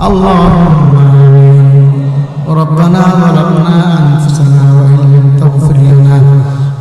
اللهم آمين. ربنا ظلمنا أنفسنا وإن لم تغفر لنا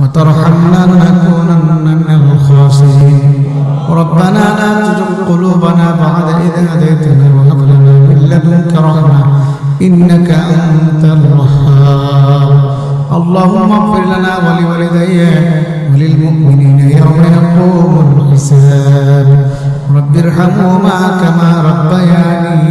وترحمنا لنكونن من الخاسرين. ربنا لا تزغ قلوبنا بعد إذ هديتنا وهب لنا من لدنك رحمة إنك أنت الوهاب. اللهم اغفر لنا ولوالدي وللمؤمنين يوم يقوم الحساب. رب ارحمهما كما ربياني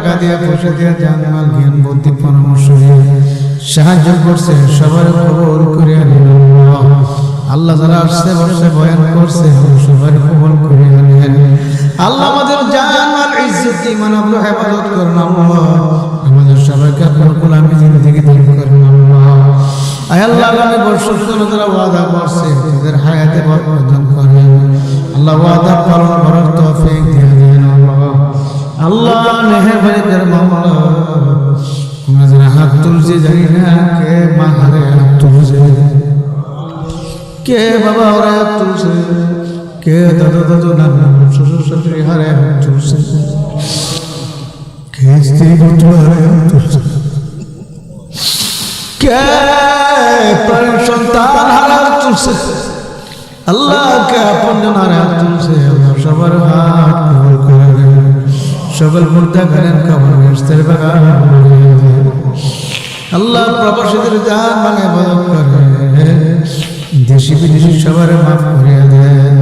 টাকা দিয়ে পয়সা দিয়ে জানমাল জ্ঞান, বুদ্ধি, পরামর্শ দিয়ে সাহায্য করছে, সবার কবল করে আল্লাহ। যারা আসছে বসে বয়ান করছে সবার কবল করে আল্লাহ আমাদের জানমাল ইজ্জত ইমান আপনি হেফাজত করুন আল্লাহ। আমাদের সবাইকে আপনার গোলামি করুন আল্লাহ। আয় আল্লাহ বছর জন্য যারা ওয়াদা করছে, তাদের হায়াতে হাত তুলছে জানি না কে মা হাত তুলছে কে বাবা ওরা হাত তুলছে কে দাদা দাদু নানা শ্বশুর শাশুড়ি হারে হাত তুলছে কে স্ত্রী পুত্র হারে হাত তুলছে কে প্রাণ সন্তান হারা তুলছে আল্লাহকে আপন হারা তুলছে সবার হাত করে করেন কবর বাগান। আল্লাহ প্রবাসীদের জান মানে বদল করে দেশি বিদেশি সবার মাফ করিয়া দেন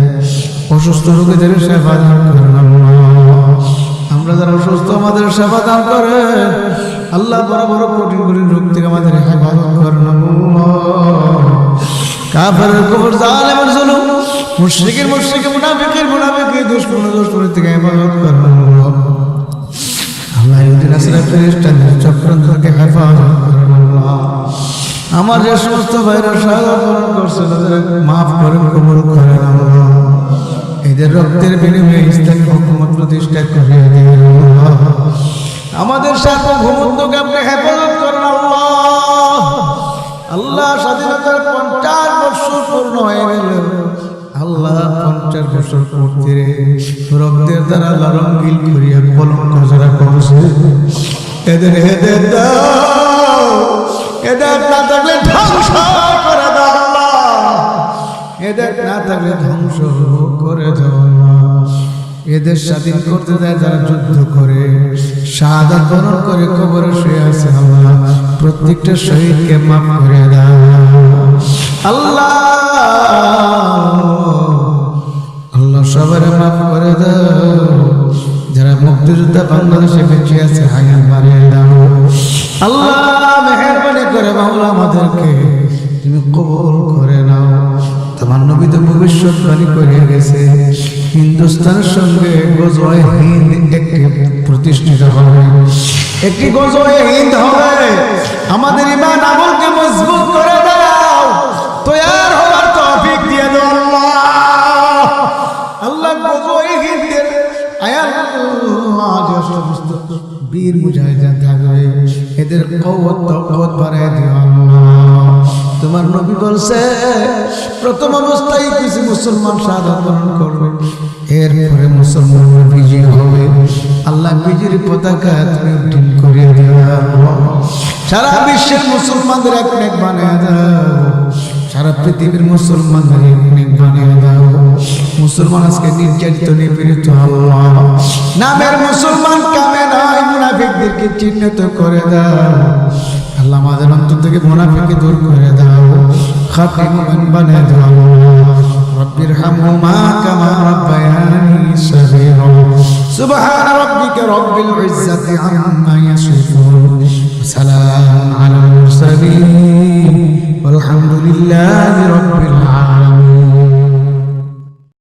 অসুস্থ রোগীদের সেবা দান করেন। আমরা যারা অসুস্থ, আমাদের সেবা দান করে আল্লাহ বড় বড় কঠিন কঠিন রোগ থেকে আমাদের হেফাজত করেন কাফের কবর জালেমের জুলুম মুশরিকের মুশরিকের, মুনাফিকের মুনাফিকের দুশমন দুশমন থেকে হেফাজত করেন হেফাজত করেন আমার যে সমস্ত ভাইরা সাহায্য করছে, তাদের মাফ করেন, কবুল করেন এদের রক্তের বিনিময়ে ইসলামী হুকুমত প্রতিষ্ঠা দিবেন আমাদের সাথে ঘুমন্তকে আপনি হেফাজত করেন আল্লাহ। আল্লাহ স্বাধীনতার পঞ্চাশ বছর পূর্ণ হয়ে গেল। আল্লাহ পঞ্চাশ বছর পূর্তি রক্তের দ্বারা লারঙ্গিল করিয়া কলঙ্ক যারা করছে, এদের এদের দাও, এদের না থাকলে ধ্বংস করে দাও এদের না থাকলে ধ্বংস করে দাও এদের স্বাধীন করতে দেয় যারা যুদ্ধ করে শাহাদাত বরণ করে কবরে শুয়ে আছে আল্লাহ, প্রত্যেকটা শহীদকে মাফ করে দাও। আল্লাহ মুক্তিযোদ্ধা বাংলাদেশে বেঁচে আছে হায়াত বাড়িয়ে দাও আল্লাহ, মেহরবানি করে মাওলা আমাদেরকে। তুমি কবুল করে নাও। তোমার নবী তো ভবিষ্যৎবাণী করে গেছে। হিন্দুস্তানের সঙ্গে গজওয়ায় হিন্দ একটি প্রতিষ্ঠিত হবে। একটি গজওয়ায় হিন্দ হবে। আমাদের ইমান আমলকে মজবুত করে বীর মুজাহিদিন থাকবে। এদের কওয়াত তাকওয়াত বাড়ায় দিও তোমার নবী বলছে, প্রথম অবস্থায় কিছু মুসলমান শাহাদাত বরণ করবে। এরপরে মুসলমান বিজয় হবে। আল্লাহ বিজয়ের পতাকা তুমি উত্তীন করিয়ে দিও আল্লাহ। সারা বিশ্বের মুসলমানদের এক এক বানিয়ে দাও। সারা পৃথিবীর মুসলমানদের এক এক বানিয়ে দাও। মুসলমান আজকে নির্যাতিত, নিপীড়িত আল্লাহ। নামের মুসলমান মুনাফিকদেরকে চিহ্নিত করে দাও আল্লাহ আমাদের অন্তর থেকে মুনাফিকে দূর করে দাও খাতি মুমিন বানিয়ে দাও رب ارحمهما كما ربياني صغيرا سبحان ربك رب العزة عما يصفون وسلام على المرسلين والحمد لله رب